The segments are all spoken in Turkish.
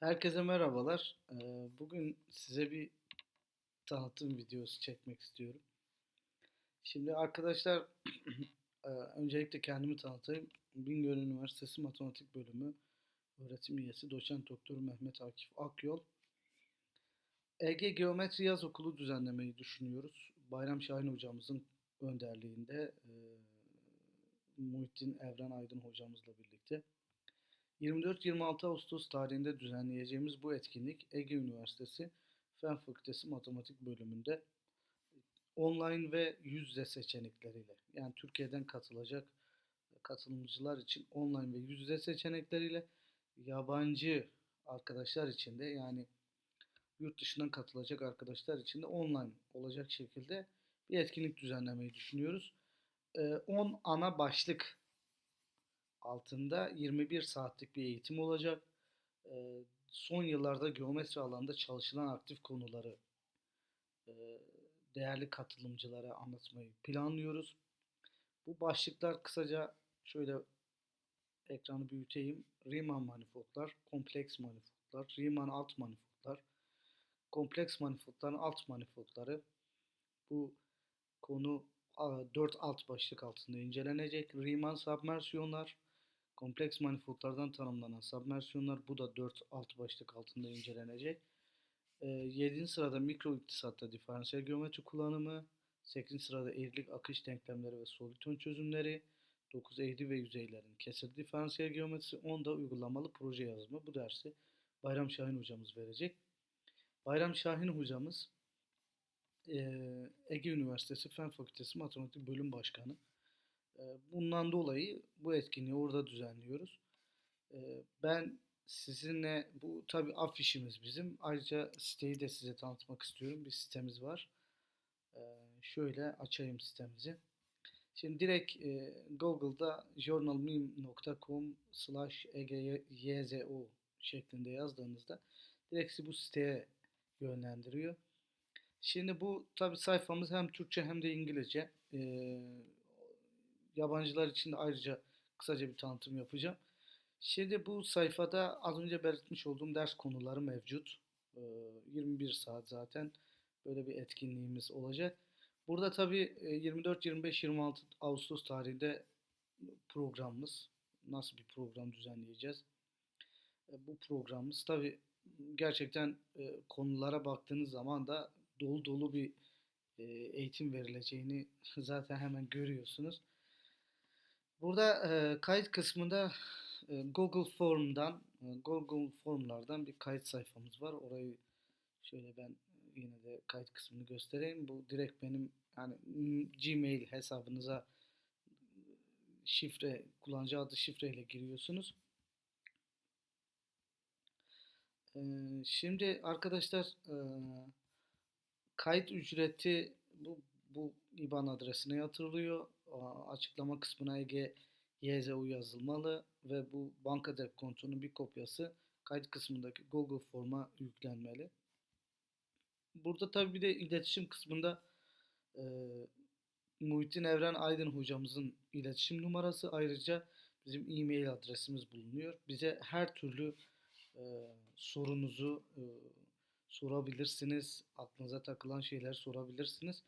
Herkese merhabalar. Ee, Bugün size bir tanıtım videosu çekmek istiyorum. Şimdi arkadaşlar e, öncelikle kendimi tanıtayım. Bingöl Üniversitesi Matematik Bölümü öğretim üyesi doçent doktor Mehmet Akif Akyol. EG Geometri Yaz Okulu düzenlemeyi düşünüyoruz. Bayram Şahin hocamızın önderliğinde e, Muhittin Evren Aydın hocamızla birlikte. 24-26 Ağustos tarihinde düzenleyeceğimiz bu etkinlik Ege Üniversitesi Fen Fakültesi Matematik bölümünde online ve yüz yüze seçenekleriyle yani Türkiye'den katılacak katılımcılar için online ve yüz yüze seçenekleriyle yabancı arkadaşlar için de yani yurt dışından katılacak arkadaşlar için de online olacak şekilde bir etkinlik düzenlemeyi düşünüyoruz. 10 ana başlık altında 21 saatlik bir eğitim olacak. Son yıllarda geometri alanında çalışılan aktif konuları değerli katılımcılara anlatmayı planlıyoruz. Bu başlıklar kısaca şöyle ekranı büyüteyim. Riemann manifoldlar, kompleks manifoldlar, Riemann alt manifoldlar, kompleks manifoldların alt manifoldları. Bu konu 4 alt başlık altında incelenecek. Riemann submersiyonlar, Kompleks manifoldlardan tanımlanan submersiyonlar bu da 4 alt başlık altında incelenecek. E, ee, 7. sırada mikro iktisatta diferansiyel geometri kullanımı, 8. sırada eğrilik akış denklemleri ve soliton çözümleri, 9 eğri ve yüzeylerin kesir diferansiyel geometrisi, 10'da uygulamalı proje yazımı. Bu dersi Bayram Şahin hocamız verecek. Bayram Şahin hocamız Ege Üniversitesi Fen Fakültesi Matematik Bölüm Başkanı. Bundan dolayı bu etkinliği orada düzenliyoruz. Ben sizinle bu tabi afişimiz bizim. Ayrıca siteyi de size tanıtmak istiyorum. Bir sitemiz var. Şöyle açayım sitemizi. Şimdi direkt Google'da journalmeme.com slash egyzo şeklinde yazdığınızda direkt sizi bu siteye yönlendiriyor. Şimdi bu tabi sayfamız hem Türkçe hem de İngilizce. Ee, yabancılar için de ayrıca kısaca bir tanıtım yapacağım. Şimdi bu sayfada az önce belirtmiş olduğum ders konuları mevcut. 21 saat zaten böyle bir etkinliğimiz olacak. Burada tabii 24, 25, 26 Ağustos tarihinde programımız nasıl bir program düzenleyeceğiz? Bu programımız tabii gerçekten konulara baktığınız zaman da dolu dolu bir eğitim verileceğini zaten hemen görüyorsunuz. Burada e, kayıt kısmında e, Google Form'dan e, Google Form'lardan bir kayıt sayfamız var. Orayı şöyle ben yine de kayıt kısmını göstereyim. Bu direkt benim yani Gmail hesabınıza şifre, kullanıcı adı şifreyle giriyorsunuz. Ee, şimdi arkadaşlar e, kayıt ücreti bu, bu IBAN adresine yatırılıyor açıklama kısmına Ege YZU yazılmalı ve bu banka dekontunun bir kopyası kayıt kısmındaki Google forma yüklenmeli. Burada tabi bir de iletişim kısmında e, Muhittin Evren Aydın hocamızın iletişim numarası ayrıca bizim e-mail adresimiz bulunuyor. Bize her türlü e, sorunuzu e, sorabilirsiniz. Aklınıza takılan şeyler sorabilirsiniz.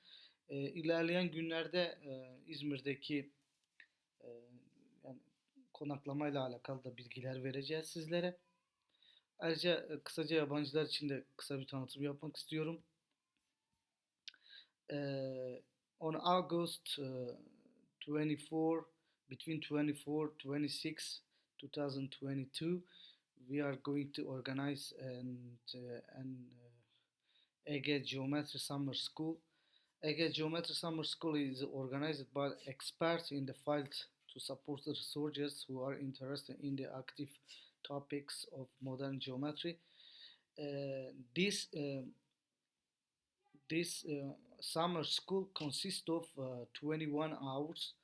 E, ilerleyen günlerde e, İzmir'deki e, yani konaklamayla alakalı da bilgiler vereceğiz sizlere. Ayrıca e, kısaca yabancılar için de kısa bir tanıtım yapmak istiyorum. E, on August uh, 24, between 24 26 2022, we are going to organize an, uh, an uh, Ege Geometry Summer School Ege Geometry Summer School is organized by experts in the field to support the researchers who are interested in the active topics of modern geometry. Uh, this uh, this uh, summer school consists of uh, 21 hours,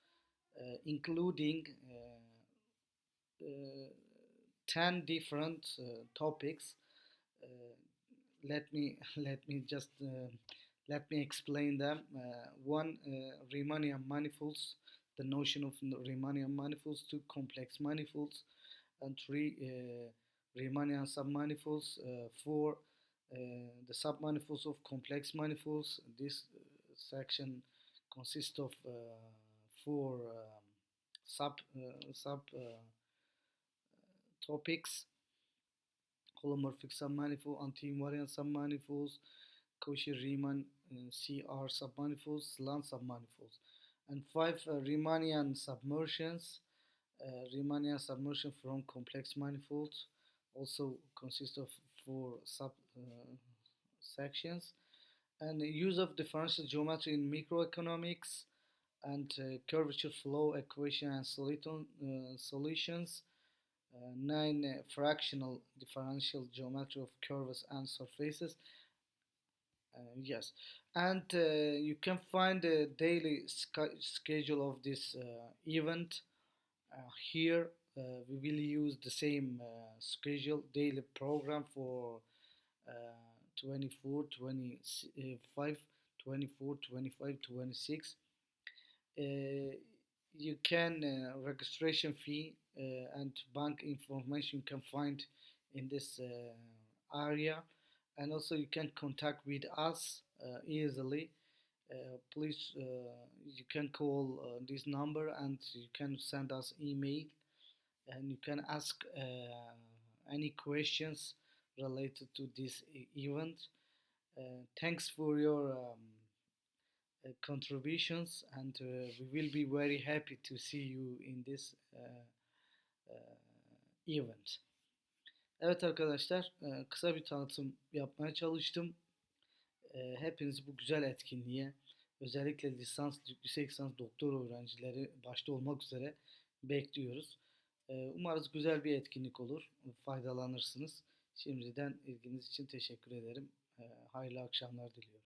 including uh, 10 different topics. let me let me just let me explain them. Uh, one, uh, Riemannian manifolds, the notion of Riemannian manifolds, two, complex manifolds, and three, uh, Riemannian submanifolds, four the submanifolds of complex manifolds. This section consists of four um, sub sub topics: holomorphic submanifold, anti-invariant submanifolds, Cauchy-Riemann uh, CR submanifolds, slant submanifolds, and five uh, Riemannian submersions. Uh, Riemannian submersion from complex manifolds also consists of four sub uh, sections. And use of differential geometry in microeconomics and uh, curvature flow equation and soliton, uh, solutions. Uh, nine fractional differential geometry of curves and surfaces yes. And uh, you can find the daily sc- schedule of this uh, event uh, here. Uh, we will use the same uh, schedule daily program for uh, 24 25 24 25 26 uh, you can uh, registration fee uh, and bank information you can find in this uh, area and also you can contact with us uh, easily. Uh, please uh, you can call uh, this number and you can send us email. And you can ask uh, any questions related to this event. Uh, thanks for your um, contributions and we will be very happy to see you in this event. Evet arkadaşlar e, kısa bir tanıtım yapmaya çalıştım. E, Hepinizi bu güzel etkinliğe özellikle lisans, yüksek lisans doktor öğrencileri başta olmak üzere bekliyoruz. E, Umarız güzel bir etkinlik olur, faydalanırsınız. Şimdiden ilginiz için teşekkür ederim. Hayırlı akşamlar diliyorum.